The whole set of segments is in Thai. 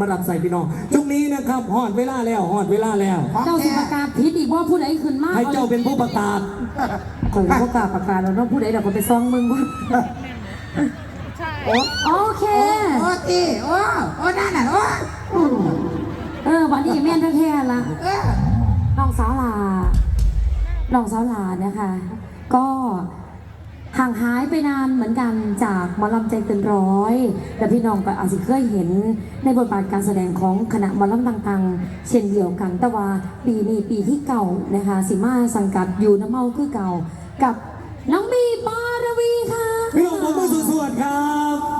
มารับใส่พี่น้องจุกนี้นะครับหอดเวลาแล้วหอดเวลาแล้วของเจ้าสิแท้ประกาศผิดอีกว่าผู้ใดขึ้นมาให้เจ้าเป็นผู้ประกาศข่อยประกาศประกาศแล้วเนาะผู้ใดเดี๋ยวคนไปซองมึงว่าโอ้โอเค โอ้ตีโอ้โอ้นั่นน่ะโอ้เออวันนี้แม่นแท้ๆละเออน้องสาวหลาน้องสาวหลานะคะ ก็ ห่างหายไปนานเหมือนกันจากหมอลำใจเกินร้อย และพี่น้องก็อาจจะเคยเห็นในบทบาทการแสดงของคณะหมอลำต่างๆ เช่นเดียวกัน แต่ว่าปีนี้ปีที่เก่านะคะสิมาสังกัดอยู่น้ำเมาคือเก่ากับน้องบีปารวีค่ะ พี่น้องผมมือสวดๆครับ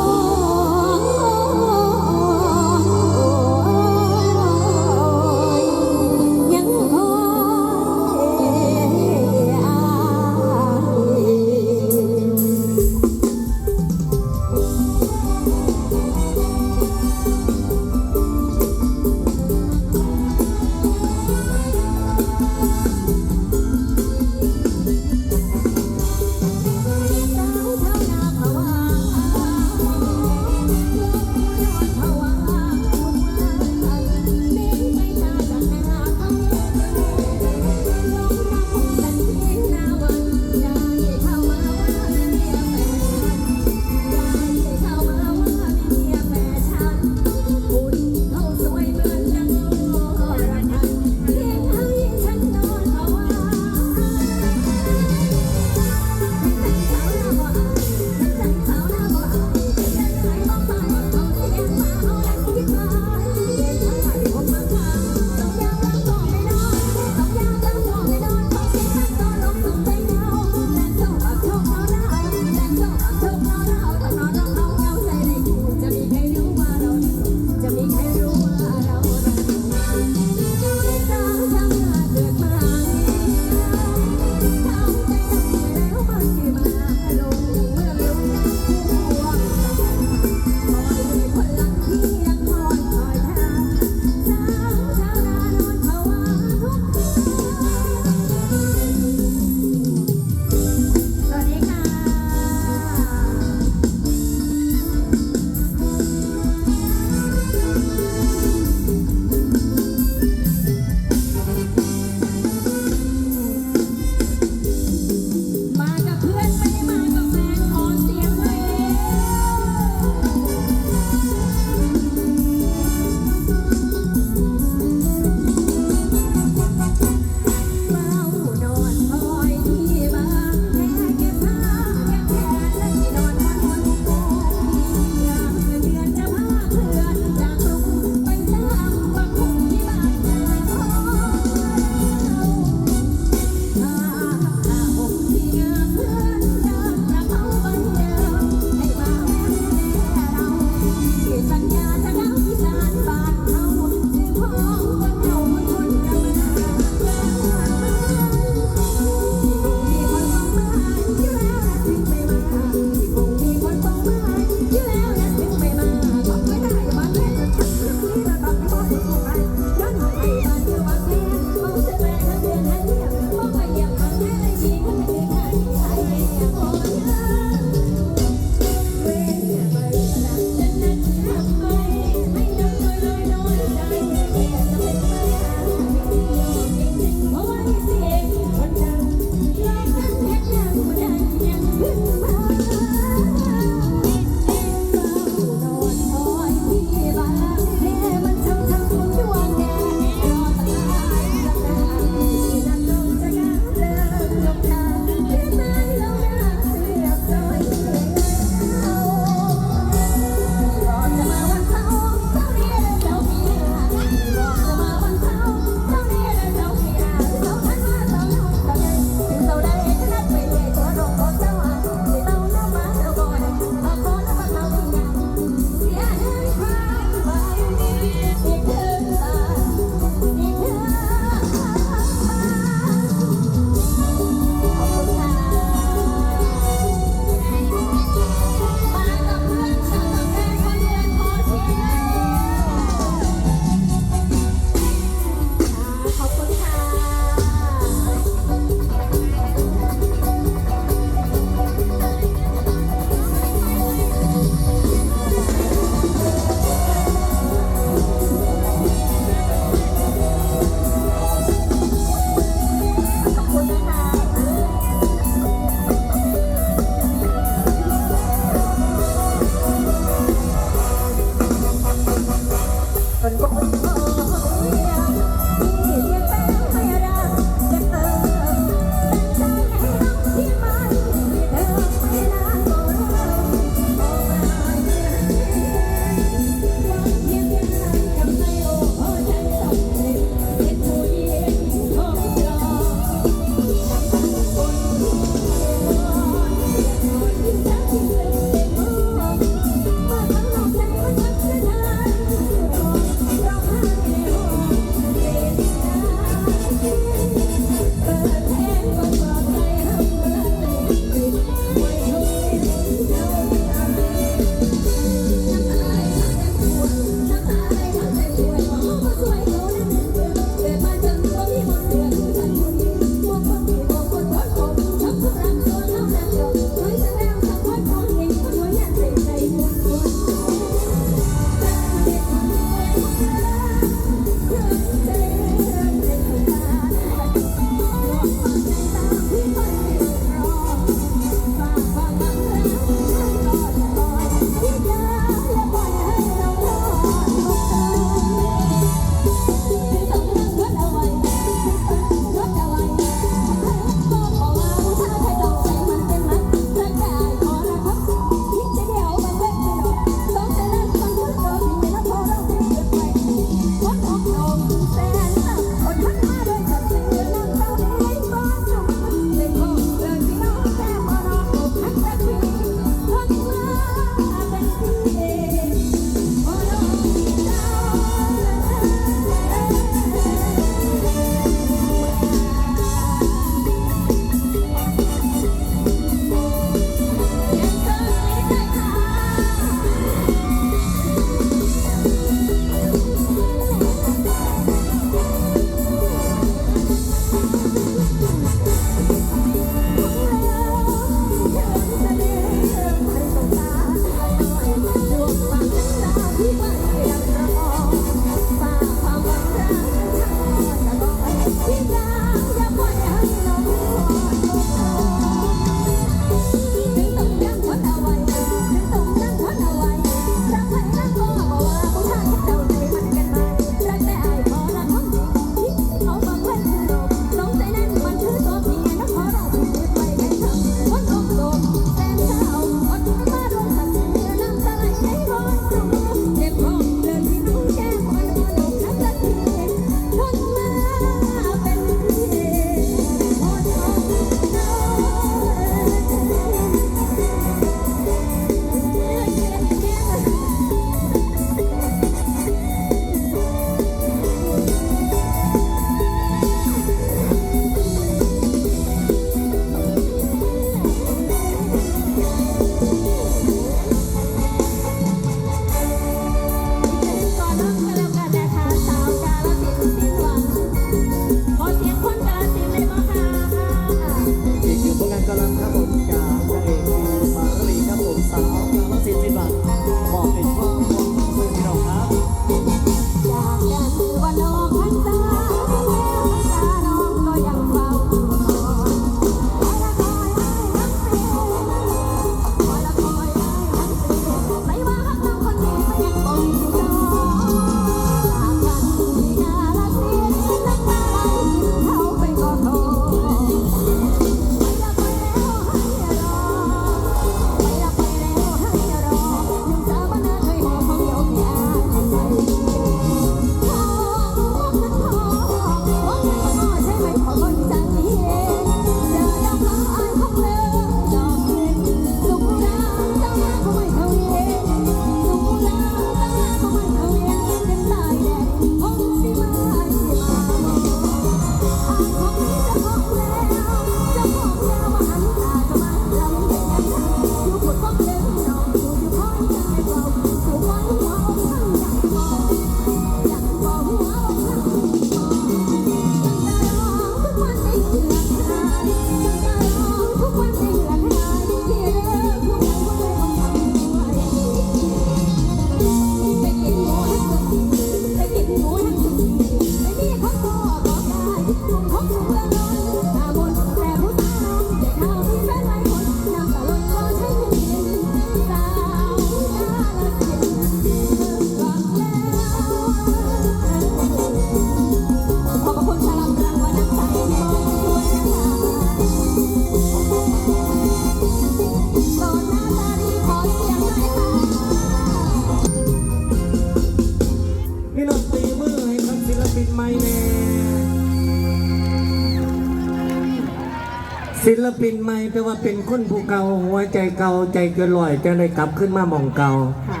ศิลปินใหม่แต่ว่าเป็นคนผู้เก่าหัวใจเก่าใจเกินลอยจะได้กลับขึ้นมาหมองเก่าค่ะ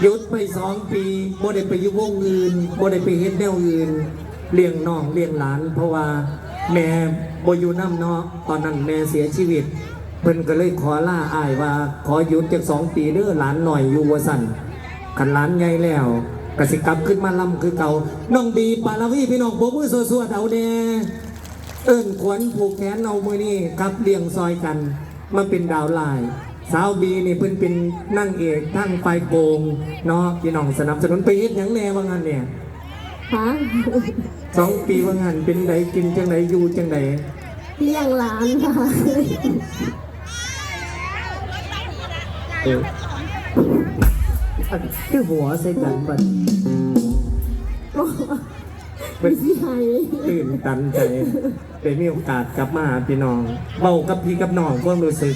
หยุดไปสองปีบ่ได้ไปอยู่วงอื่นบ่ได้ไปเฮ็ดแนวอื่นเลี้ยงน้องเลี้ยงหลาน เพราะว่าแม่บ่อยู่น้ำเนาะตอนนั้นแม่เสียชีวิต เพิ่นก็เลยขอล่าอ้ายว่า ขอหยุดจากสองปีเด้อหลานหน่อยอยู่ว่าสั่นคันหลานใหญ่แล้วก็สิกลับขึ้นมาล่ำคือเก่าน้องบีปาลาวีพี่น้องโบมือสวดๆเอาแน่ เอิ้นขวัญผูกแขนเอามือนี่ครับเลี้ยงซอยกันมาเป็นดาวลาย สาวบีนี่เพิ่นเป็นนั่งเอกทั้งไฟโกงเนาะพี่น้องสนับสนุนไปเฮ็ดหยังแน่ว่างั้นเนี่ยฮะสองปีว่างั้นเป็นไดกินจังไดอยู่จังไดเลี้ยงหลานค่ะเอออันคือหัวใส่กันบัด เป็นพี่ไฮตื่นตันใจได้มีโอกาสกลับมาหาพี่น้องเบากับพี่กับน้องความรู้สึก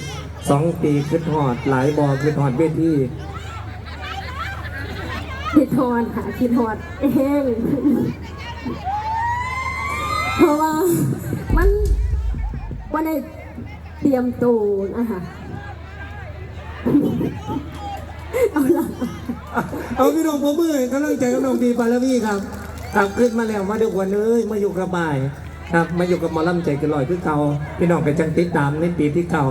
สองปีขึ้นหอดหลายบอขึ้นหอดเวทีคิดทอดค่ะคิดทอดแห้งเพราะว่ามันวันได้เตรียมตูนะคะเอาละเอาพี่น้องผมเมื่อยกำลังใจกับน้องดีปาลวีครับ ครับขึ้นมาแล้วมาดี๋ยววันเอ้ยมาอยู่กับบ่าย ครับมาอยู่กับหมอลำใจกันลอยคือเก่าพี่น้องกันจังติดตามในปีที่เก่า